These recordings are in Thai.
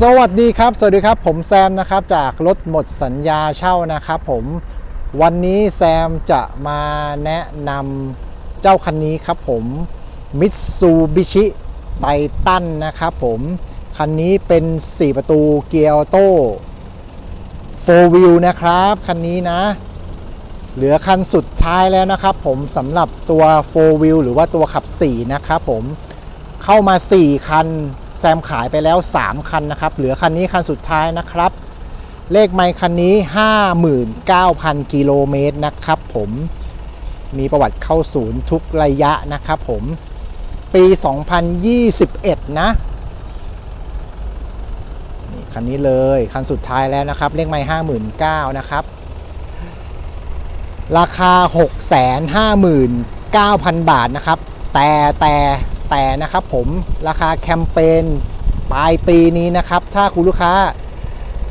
สวัสดีครับ สวัสดีครับ ผมแซมนะครับจากรถหมดสัญญาเช่านะครับผมวันนี้แซมจะมาแนะนำเจ้าคันนี้ครับผม Mitsubishi Titan นะครับผม คันนี้เป็น 4 ประตูเกียร์ออโต้4 wheel นะครับ คันนี้นะ เหลือคันสุดท้ายแล้วนะครับผมสำหรับตัว4 wheel หรือว่าตัวขับ 4 นะครับผมเข้ามา 4 คัน แซมขายไปแล้ว 3 คันนะครับ เหลือคันนี้คันสุดท้ายนะครับ เลขไมค์คันนี้ 59,000 กิโลเมตรนะครับผมมีประวัติเข้าศูนย์ทุกระยะนะครับผมปี 2021 นะนี่คันนี้เลย คันสุดท้ายแล้วนะครับ เลขไมค์59,000 นะครับ ราคา 659,000 บาทนะครับ แต่แต่ แต่นะครับผมราคาแคมเปญปลายปีนี้นะครับ ถ้าคุณลูกค้า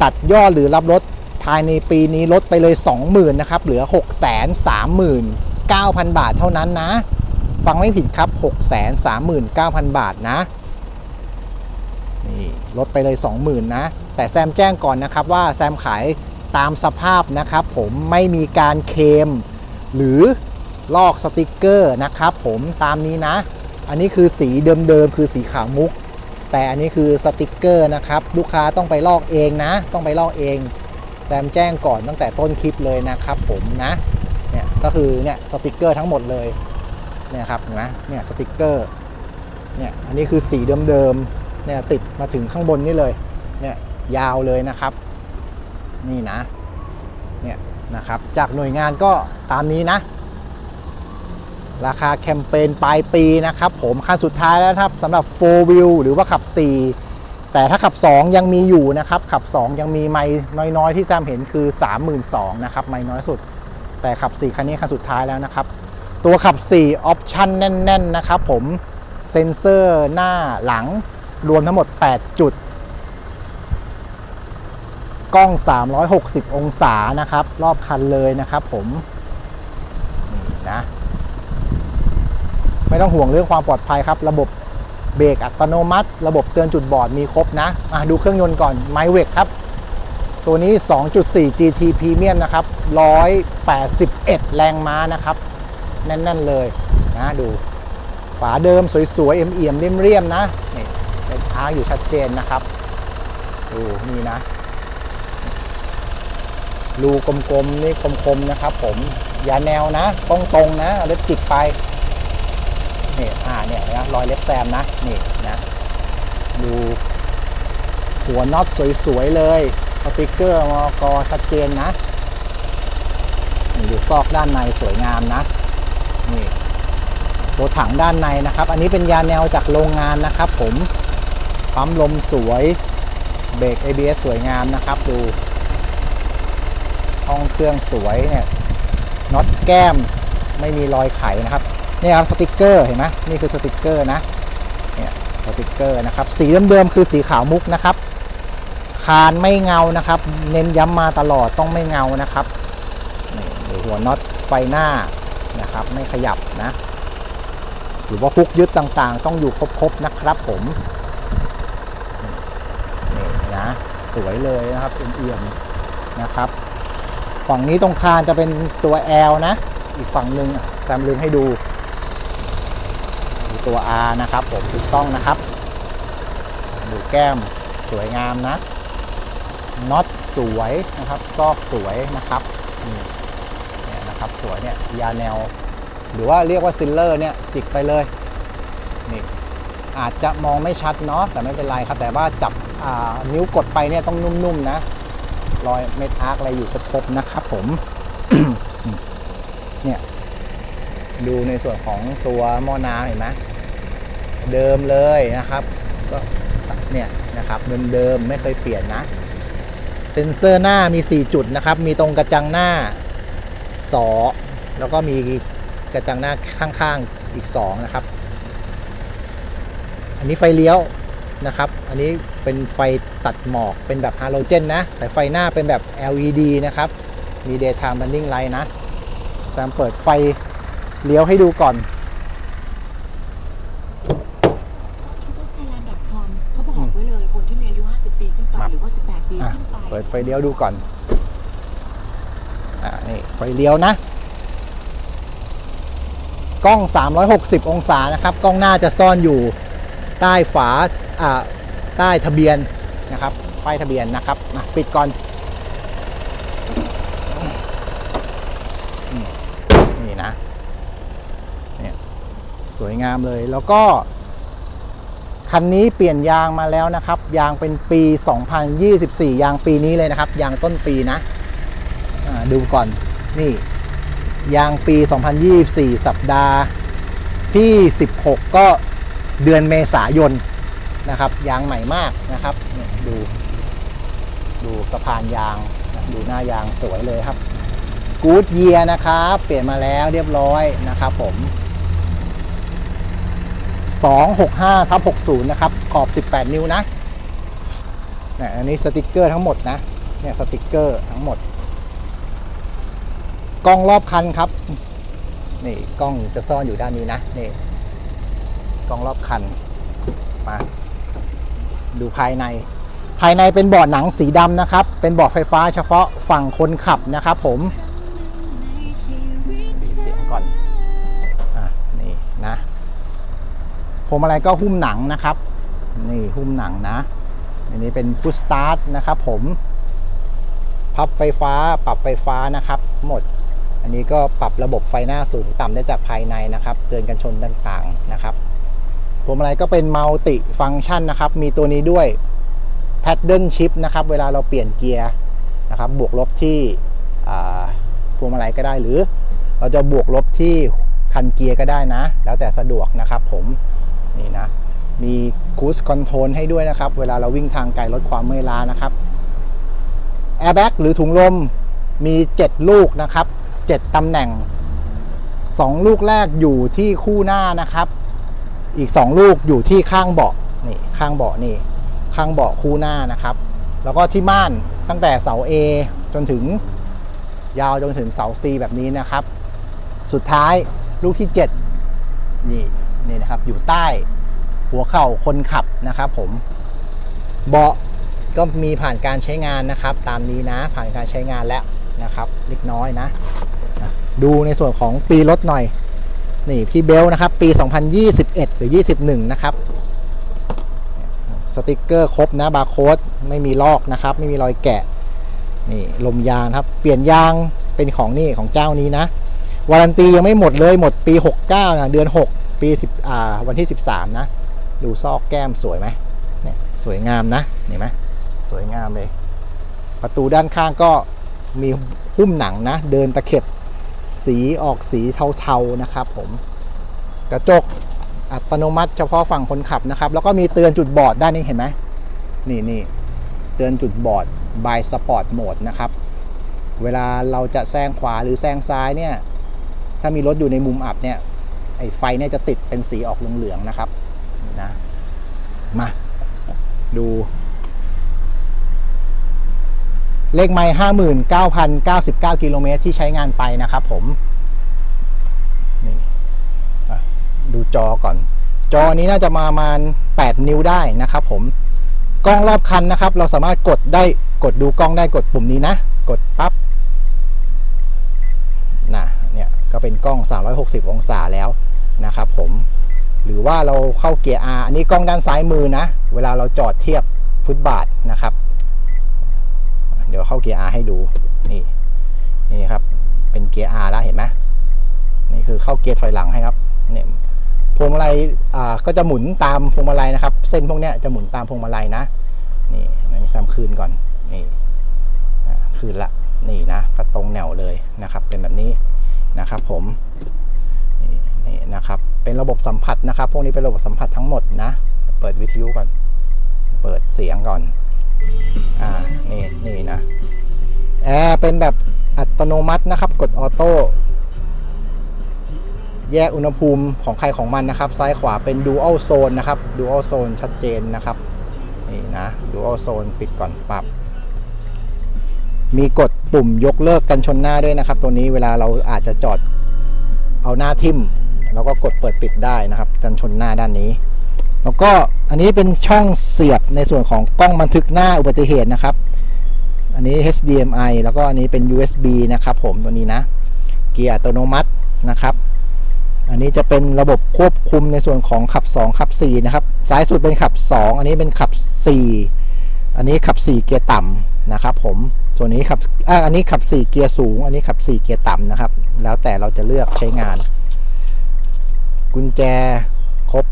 ตัดยอดหรือรับรถภายในปีนี้ลดไปเลย 20,000นะครับเหลือ 639,000 บาทเท่านั้นนะ ฟังไม่ผิดครับ 639,000 บาทนะ นี่ลดไปเลย 20,000 นะ แต่แซมแจ้งก่อนนะครับว่าแซมขายตามสภาพนะครับ ผมไม่มีการเคม หรือลอกสติกเกอร์นะครับ ผมตามนี้นะ อันนี้คือสีเดิมๆคือสีขาวมุก แต่อันนี้คือสติกเกอร์นะครับลูกค้าต้องไปลอกเองนะ ต้องไปลอกเองแซมแจ้งก่อนตั้งแต่ต้นคลิปเลยนะครับผมนะเนี่ยก็คือเนี่ยสติกเกอร์ทั้งหมดเลยเนี่ยครับเห็นไหมเนี่ยสติกเกอร์เนี่ยอันนี้คือสีเดิมๆเนี่ยติดมาถึงข้างบนนี่เลยเนี่ยยาวเลยนะครับ นี่นะเนี่ยนะครับจากหน่วยงานก็ตามนี้นะ ราคาแคมเปญปลายปีนะครับผมคันสุดท้ายแล้วครับสำหรับ 4 wheel หรือว่าขับ 4 แต่ถ้าขับ 2 ยังมีอยู่นะครับ ขับ 2 ยังมีไม่น้อยๆ ที่แซมเห็นคือ 32,000นะครับไม่น้อยสุด แต่ขับ 4 คันนี้คันสุดท้ายแล้วนะครับ ตัวขับ 4 ออปชั่นแน่น ๆ นะครับผมเซ็นเซอร์หน้าหลังรวมทั้งหมด 8 จุด กล้อง 360 องศานะครับ รอบคันเลยนะครับผม นี่นะ ไม่ต้องห่วงเรื่องความปลอดภัยครับ ระบบเบรกอัตโนมัติ ระบบเตือนจุดบอดมีครบนะมาดูเครื่องยนต์ก่อนไมเวกครับ ตัวนี้ 2.4 GT Premium นะครับ 181 แรงม้านะครับ แน่น ๆ เลยนะดู ฝาเดิมสวย ๆ เอี่ยมๆเรียมๆนะนี่เป็นอาร์อยู่ชัดเจนนะครับ ดูนี่นะรูกลมๆนี่คมๆนะครับผมอย่าแนวนะตรงๆนะเอาเล็บจิกไป นี่อ่าเนี่ยนะรอยเล็บแซมนะนี่นะดูหัวน็อตสวยๆเลยสติกเกอร์มอกชัดเจนนะนี่ดูซอกด้านในสวยงามนะนี่ตัวถังด้านในนะครับ อันนี้เป็นยาแนวจากโรงงานนะครับ ผมปั๊มลมสวยเบรก ABS สวยงามนะครับ ดูห้องเครื่องสวยเนี่ยน็อตแก้มไม่มีรอยไขนะครับ นี่ครับสติกเกอร์เห็นไหมนี่คือสติกเกอร์นะเนี่ยสติกเกอร์นะครับสีเดิมๆคือสีขาวมุกนะครับ คานไม่เงานะครับ เน้นย้ำมาตลอดต้องไม่เงานะครับนี่หัวน็อตไฟหน้านะครับ ไม่ขยับนะ หรือว่าพุกยึดต่างๆ ต้องอยู่ครบๆนะครับผมนี่นะสวยเลยนะครับเอี่ยมๆนะครับฝั่งนี้ตรงคานจะเป็นตัว L นะ อีกฝั่งหนึ่งแซมลืมให้ดู ตัว R นะครับผมถูกต้องนะครับ ดูแก้มสวยงามนะน็อตสวยนะครับ ซอกสวยนะครับนี่เนี่ยนะครับสวยเนี่ยยาแนว หรือว่าเรียกว่าซิลเลอร์เนี่ยจิกไปเลยนี่อาจจะมองไม่ชัดเนาะแต่ไม่เป็นไรครับ แต่ว่าจับนิ้วกดไปเนี่ยต้องนุ่มๆนะรอยเม็ดอาร์คอะไรอยู่ครบๆนะครับผมเนี่ย ดูในส่วนของตัวหม้อน้ำเห็นไหมเดิมเลยนะครับ ก็เนี่ยนะครับเดิมๆไม่เคยเปลี่ยนนะเซ็นเซอร์หน้ามี 4 จุดนะครับ มีตรงกระจังหน้าสอแล้วก็มีกระจังหน้าข้างๆอีก 2 นะครับ อันนี้ไฟเลี้ยวนะครับ อันนี้เป็นไฟตัดหมอกเป็นแบบฮาโลเจนนะ แต่ไฟหน้าเป็นแบบ LED นะครับ มี daytime running light นะแซมเปิดไฟ เลี้ยวให้ดูก่อน t h a i l a n d c o m เขาบอกไว้เลยคนที่มีอายุ 50 ปีขึ้นปีอะขึ้นไปเปิดไฟเลี้ยวดูก่อน อ่านี่ไฟเลี้ยวนะ กล้อง 360 องศานะครับ กล้องหน้าจะซ่อนอยู่ใต้ฝา อ่า ใต้ทะเบียนนะครับ ป้ายทะเบียนนะครับมาปิดก่อนอืมนี่นะ เนี่ย สวยงามเลย แล้วก็ คันนี้เปลี่ยนยางมาแล้วนะครับ ยางเป็นปี 2024 ยางปีนี้เลยนะครับ ยางต้นปีนะดูก่อนนี่ ยางปี 2024 สัปดาห์ที่ 16 ก็เดือนเมษายนนะครับ ยางใหม่มากนะครับเนี่ยดู ดูสะพานยาง ดูหน้ายางสวยเลยครับกูดเยียนะครับ เปลี่ยนมาแล้วเรียบร้อยนะครับผม 265ทับ60 นะครับ ขอบ 18 นิ้วนะเนี่ยอันนี้สติกเกอร์ทั้งหมดนะ เนี่ยสติกเกอร์ทั้งหมด กล้องรอบคันครับ นี่กล้องจะซ่อนอยู่ด้านนี้นะ นี่กล้องรอบคัน มาดูภายใน ภายในเป็นเบาะหนังสีดำนะครับ เป็นเบาะไฟฟ้าเฉพาะฝั่งคนขับนะครับผม พวงมาลัยก็หุ้มหนังนะครับ นี่หุ้มหนังนะ อันนี้เป็นพุชสตาร์ทนะครับผมพับไฟฟ้าปรับไฟฟ้านะครับ หมด อันนี้ก็ปรับระบบไฟหน้าสูงต่ำได้จากภายในนะครับ เตือนกันชนต่างๆนะครับพวงมาลัยก็เป็นมัลติฟัง c t ชันนะครับ มีตัวนี้ด้วย Paddle Shift นะครับ เวลาเราเปลี่ยนเกียร์นะครับ บวกลบที่พวงมาลัยก็ได้หรือ เราจะบวกลบที่คันเกียร์ก็ได้นะ แล้วแต่สะดวกนะครับผม มีคูสคอนโทรลให้ด้วยนะครับ เวลาเราวิ่งทางไกลลดความเมื่อยล้านะครับแอร์แบ็กหรือถุงลมมี 7 ลูกนะครับ 7ตำแหน่ง 2 ลูกแรกอยู่ที่คู่หน้านะครับ อีก 2 ลูกอยู่ที่ข้างเบาะนี่ข้างเบาะนี่ข้างเบาะคู่หน้านะครับ แล้วก็ที่ม่านตั้งแต่เสา A จนถึงยาวจนถึงเสา C แบบนี้นะครับ สุดท้ายลูกที่ 7 นี่นี่นะครับอยู่ใต้ หัวเข่าคนขับนะครับผมเบาะก็มีผ่านการใช้งานนะครับ ตามนี้นะผ่านการใช้งานแล้วนะครับ เล็กน้อยนะ ดูในส่วนของปีรถหน่อย นี่พี่เบลนะครับ ปี 2021 หรือ 21 นะครับ สติกเกอร์ครบนะบาร์โค้ดไม่มีลอกนะครับ ไม่มีรอยแกะ นี่ลมยางครับ เปลี่ยนยางเป็นของนี่ของเจ้านี้นะวารันตียังไม่หมดเลยหมดปี 69นะเดือน 6 ปี10อ่าวันที่ 13 นะ ดูซอกแก้มสวยไหมเนี่ยสวยงามนะเห็นไหมสวยงามเลย ประตูด้านข้างก็มีหุ้มหนังนะ เดินตะเข็บสีออกสีเทาๆนะครับผมกระจกอัตโนมัติเฉพาะฝั่งคนขับนะครับ แล้วก็มีเตือนจุดบอดด้านนี้เห็นไหมนี่นี่เตือนจุดบอด by sport mode นะครับ เวลาเราจะแซงขวาหรือแซงซ้ายเนี่ย ถ้ามีรถอยู่ในมุมอับเนี่ยไอ้ไฟเนี่ยจะติดเป็นสีออกเหลืองๆนะครับ นะ มา ดูเลขไมล์ห้าหมื่นเก้าพันเก้าสิบเก้ากิโลเมตรที่ใช้งานไปนะครับผม นี่ดูจอก่อน จอนี้น่าจะมาประมาณ 8 นิ้วได้นะครับผม กล้องรอบคันนะครับ เราสามารถกดได้ กดดูกล้องได้กดปุ่มนี้นะ กดปั๊บนะเนี่ย ก็เป็นกล้อง 360 องศาแล้วนะครับผม หรือว่าเราเข้าเกียร์ R อันนี้กล้องด้านซ้ายมือนะ เวลาเราจอดเทียบฟุตบาทนะครับ เดี๋ยวเข้าเกียร์ R ให้ดู นี่นี่ครับ เป็นเกียร์ R แล้วเห็นไหมนี่คือเข้าเกียร์ถอยหลังให้ครับเนี่ยพวงมาลัยอ่าก็จะหมุนตามพวงมาลัยนะครับ เส้นพวกเนี้ยจะหมุนตามพวงมาลัยนะนี่นี่ซ้ำคืนก่อนนี่คืนละนี่นะก็ตรงแนวเลยนะครับ เป็นแบบนี้นะครับผม นี่นะครับ เป็นระบบสัมผัสนะครับ พวกนี้เป็นระบบสัมผัสทั้งหมดนะ เปิดวิทยุก่อน เปิดเสียงก่อน อ่า นี่นี่นะ แอร์เป็นแบบอัตโนมัตินะครับ กดออโต้ แยกอุณหภูมิของใครของมันนะครับ ซ้ายขวาเป็น Dual Zone นะครับ Dual Zone ชัดเจนนะครับ นี่นะ Dual Zone ปิดก่อนปรับมีกดปุ่มยกเลิกกันชนหน้าด้วยนะครับ ตัวนี้เวลาเราอาจจะจอดเอาหน้าทิ่ม เราก็กดเปิดปิดได้นะครับ กันชนหน้าด้านนี้ แล้วก็อันนี้เป็นช่องเสียบในส่วนของกล้องบันทึกหน้าอุบัติเหตุนะครับ อันนี้ HDMI แล้วก็อันนี้เป็น USB นะครับผมตัวนี้นะ เกียร์อัตโนมัตินะครับ อันนี้จะเป็นระบบควบคุมในส่วนของขับ 2 ขับ 4 นะครับ ซ้ายสุดเป็นขับ 2 อันนี้เป็นขับ 4 อันนี้ขับ 4 เกียร์ต่ำนะครับผมส่วนนี้ขับอ่าอันนี้ขับ 4 เกียร์สูง อันนี้ขับ 4 เกียร์ต่ำนะครับ แล้วแต่เราจะเลือกใช้งาน กุญแจครบ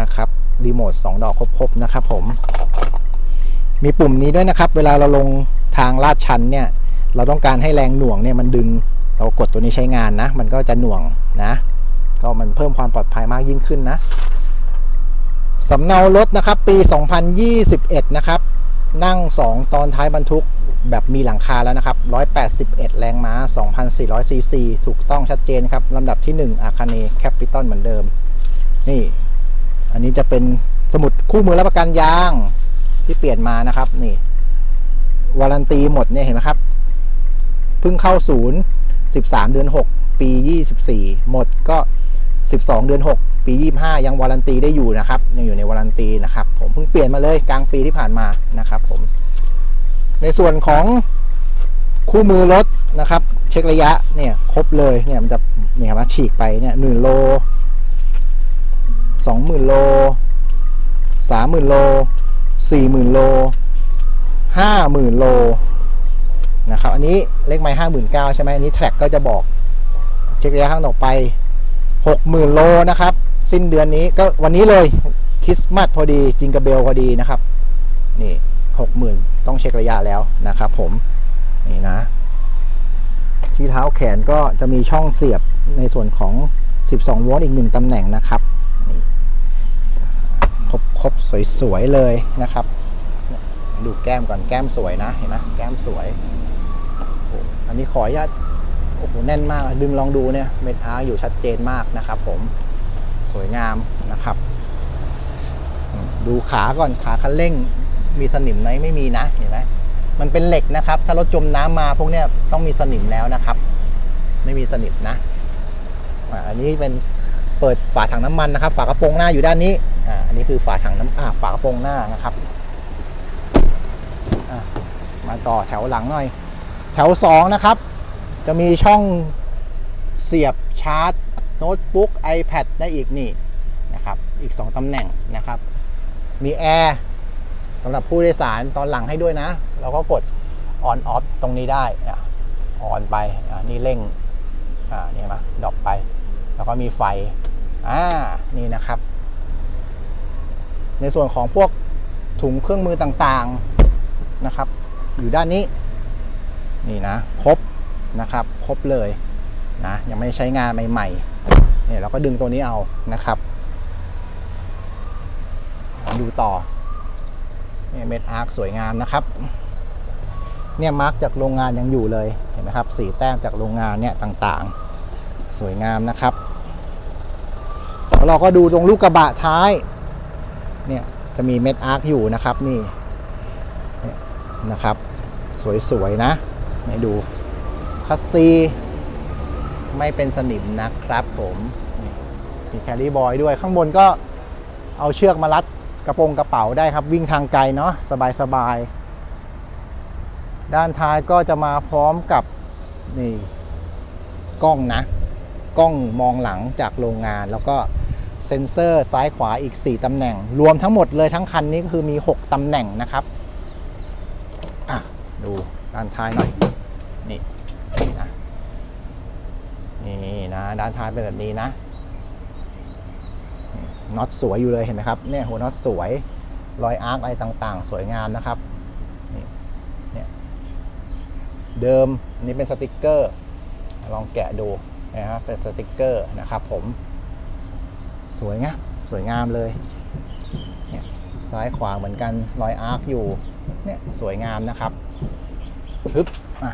นะครับรีโมท2ดอกครบๆนะครับผม มีปุ่มนี้ด้วยนะครับ เวลาเราลงทางลาดชันเนี่ย เราต้องการให้แรงหน่วงเนี่ยมันดึงเรากดตัวนี้ใช้งานนะ มันก็จะหน่วงนะ ก็มันเพิ่มความปลอดภัยมากยิ่งขึ้นนะสำเนารถนะครับ ปี 2021 นะครับ นั่ง 2 ตอนท้ายบรรทุก แบบมีหลังคาแล้วนะครับ 181 แรงม้า 2,400 ซีซี ถูกต้องชัดเจนครับ ลำดับที่ 1 อาคาเนแคปิตอลเหมือนเดิม นี่ อันนี้จะเป็นสมุดคู่มือรับประกันยางที่เปลี่ยนมานะครับ นี่ วารันตีหมดเนี่ยเห็นไหมครับ เพิ่งเข้าศูนย์ 13 เดือน 6 ปี 24 หมดก็ 12 เดือน 6 ปี 25 ยังวารันตีได้อยู่นะครับ ยังอยู่ในวารันตีนะครับ ผมเพิ่งเปลี่ยนมาเลยกลางปีที่ผ่านมานะครับ ผม ในส่วนของคู่มือรถนะครับ เช็คระยะเนี่ยครบเลยเนี่ยมันจะเนี่ยครับฉีกไปเนี่ยหนึ่งโลสองหมื่นโลสามหมื่นโลสี่หมื่นโลห้าหมื่นโลนะครับอันนี้เลขไม้ห้าหมื่นเก้าใช่ไหมอันนี้แทร็กก็จะบอกเช็คระยะข้างต่อไปหกหมื่นโลนะครับ สิ้นเดือนนี้ก็วันนี้เลยคริสต์มาสพอดีจิงกระเบลพอดีนะครับ นี่หกหมื่น เช็คระยะแล้วนะครับผมนี่นะ ที่เท้าแขนก็จะมีช่องเสียบในส่วนของ 12 โวลต์อีกหนึ่งตำแหน่งนะครับนี่ครบครบสวยๆเลยนะครับ ดูแก้มก่อนแก้มสวยนะเห็นไหมแก้มสวยอันนี้ขออนุญาตโอ้โหแน่นมากดึงลองดูเนี่ยเม็ดอาร์อยู่ชัดเจนมากนะครับ ผมสวยงามนะครับ ดูขาก่อนขาคันเร่ง มีสนิมไหมไม่มีนะเห็นไหมมันเป็นเหล็กนะครับ ถ้ารถจมน้ำมาพวกเนี้ยต้องมีสนิมแล้วนะครับ ไม่มีสนิมนะอันนี้เป็นเปิดฝาถังน้ำมันนะครับ ฝากระโปรงหน้าอยู่ด้านนี้อ่าอันนี้คือฝาถังน้ำอ่าฝากระโปรงหน้านะครับมาต่อแถวหลังหน่อย แถว2นะครับ จะมีช่องเสียบชาร์จโน้ตบุ๊ก iPad ได้อีกนี่นะครับ อีก 2ตำแหน่งนะครับ มีแอร์ สำหรับผู้โดยสารตอนหลังให้ด้วยนะ เราก็กด on off ตรงนี้ได้อะ on ไปนี่เร่งนี่มาดอปไป แล้วก็มีไฟอ่านี่นะครับ ในส่วนของพวกถุงเครื่องมือต่างๆนะครับ อยู่ด้านนี้ นี่นะ ครบนะครับ ครบเลยนะยังไม่ใช้งานใหม่ๆเนี่ยเราก็ดึงตัวนี้เอานะครับ ดูต่อ เนี่ยเม็ดอาร์คสวยงามนะครับ เนี่ยมาร์กจากโรงงานยังอยู่เลยเห็นไหมครับสีแต้มจากโรงงานเนี่ยต่างๆ สวยงามนะครับแล้วเราก็ดูตรงลูกกระบะท้ายเนี่ยจะมีเม็ดอาร์คอยู่นะครับนี่นะครับ สวยๆนะให้ดูคัสซีไม่เป็นสนิมนะครับผมมีแครี่บอยด้วยข้างบนก็เอาเชือกมารัด กระโปรงกระเป๋าได้ครับวิ่งทางไกลเนาะสบายๆด้านท้ายก็จะมาพร้อมกับนี่กล้องนะ กล้องมองหลังจากโรงงาน แล้วก็เซ็นเซอร์ซ้ายขวาอีก 4ตำแหน่ง รวมทั้งหมดเลยทั้งคันนี้ก็คือมี 6ตำแหน่งนะครับอะดูด้านท้ายหน่อยนี่นี่นะนี่นะด้านท้ายเป็นแบบนี้นะ น็อตสวยอยู่เลยเห็นไหมครับเนี่ยหัวน็อตสวยรอยอาร์คอะไรต่างๆ สวยงามนะครับนี่เนี่ยเดิมนี่เป็นสติกเกอร์ ลองแกะดูนะครับเป็นสติกเกอร์นะครับผม สวยงามสวยงามเลยเนี่ยซ้ายขวาเหมือนกันรอยอาร์คอยู่เนี่ยสวยงามนะครับปึ๊บอะ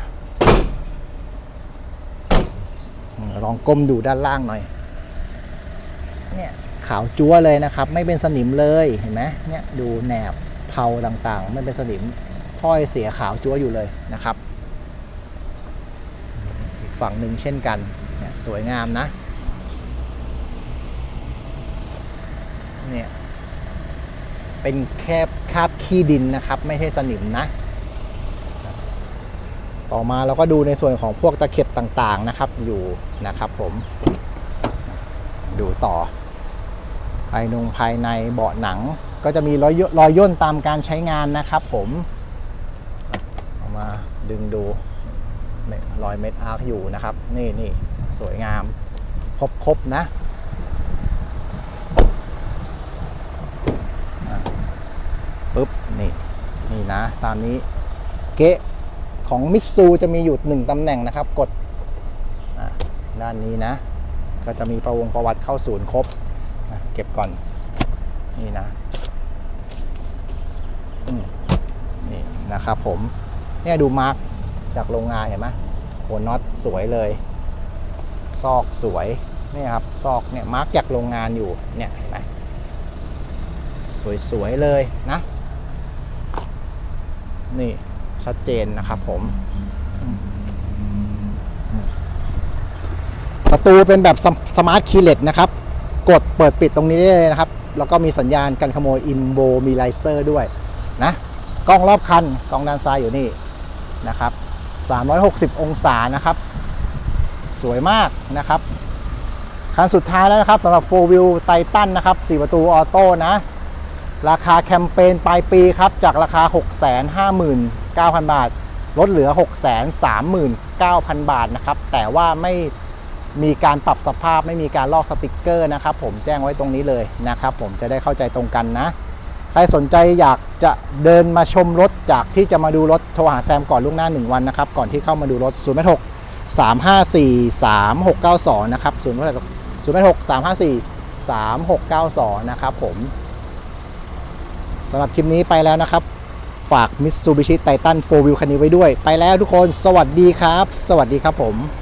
ลองก้มดูด้านล่างหน่อย เนี่ย ขาวจั๊วเลยนะครับ ไม่เป็นสนิมเลยเห็นไหมเนี่ยดูแหนบเผาต่างๆ ไม่เป็นสนิมถ้อยเสียขาวจั๊วอยู่เลยนะครับ อีกฝั่งหนึ่งเช่นกันเนี่ยสวยงามนะเนี่ยเป็นแค่คาบขี้ดินนะครับ ไม่ใช่สนิมนะ ต่อมาเราก็ดูในส่วนของพวกตะเข็บต่างๆนะครับอยู่นะครับผมดูต่อ ภายนงภายในเบาะหนัง ก็จะมีรอยยรอยย่นตามการใช้งานนะครับผมเอามาดึงดูรอยเม็ดอาร์คอยู่นะครับ นี่นี่สวยงาม ครบครบนะปึ๊บ นี่ นี่นะ ตามนี้เกะของมิตซูจะมีอยู่หนึ่งตำแหน่งนะครับ กดด้านนี้นะ ก็จะมีประวงประวัติเข้าศูนย์ครบ เก็บก่อน นี่นะนี่นะครับผมเนี่ยดูมาร์กจากโรงงานเห็นไหมหัวน็อตสวยเลย ซอกสวยนี่ครับซอกเนี่ยมาร์กจากโรงงานอยู่เนี่ยเห็นไหมสวยๆเลยนะ นี่ชัดเจนนะครับผม ประตูเป็นแบบสมาร์ทคีเลสนะครับ กดเปิดปิดตรงนี้ได้เลยนะครับ แล้วก็มีสัญญาณการขโมยอินโบมีไลเซอร์ด้วยนะกล้องรอบคันกล้องด้านซ้ายอยู่นี่นะครับ 360 องศานะครับ สวยมากนะครับคันสุดท้ายแล้วนะครับสำหรับ 4 Wheel Titan นะครับ 4 ประตูออโต้นะ ราคาแคมเปญปลายปีครับ จากราคา 659,000 บาท ลดเหลือ 639,000 บาทนะครับ แต่ว่าไม่ มีการปรับสภาพไม่มีการลอกสติกเกอร์นะครับผมแจ้งไว้ตรงนี้เลยนะครับผมจะได้เข้าใจตรงกันนะ ใครสนใจอยากจะเดินมาชมรถจากที่จะมาดูรถโทรหาแซมก่อนล่วงหน้า 1 วันนะครับก่อนที่เข้ามาดูรถ 0 6 3 5 4 3 6 9 2 นะครับ0 6 3 5 4 3 6 9 2 นะครับผมสำหรับคลิปนี้ไปแล้วนะครับ ฝาก Mitsubishi Titan 4 Wheel คันนี้ไว้ด้วย ไปแล้วทุกคน สวัสดีครับ สวัสดีครับผม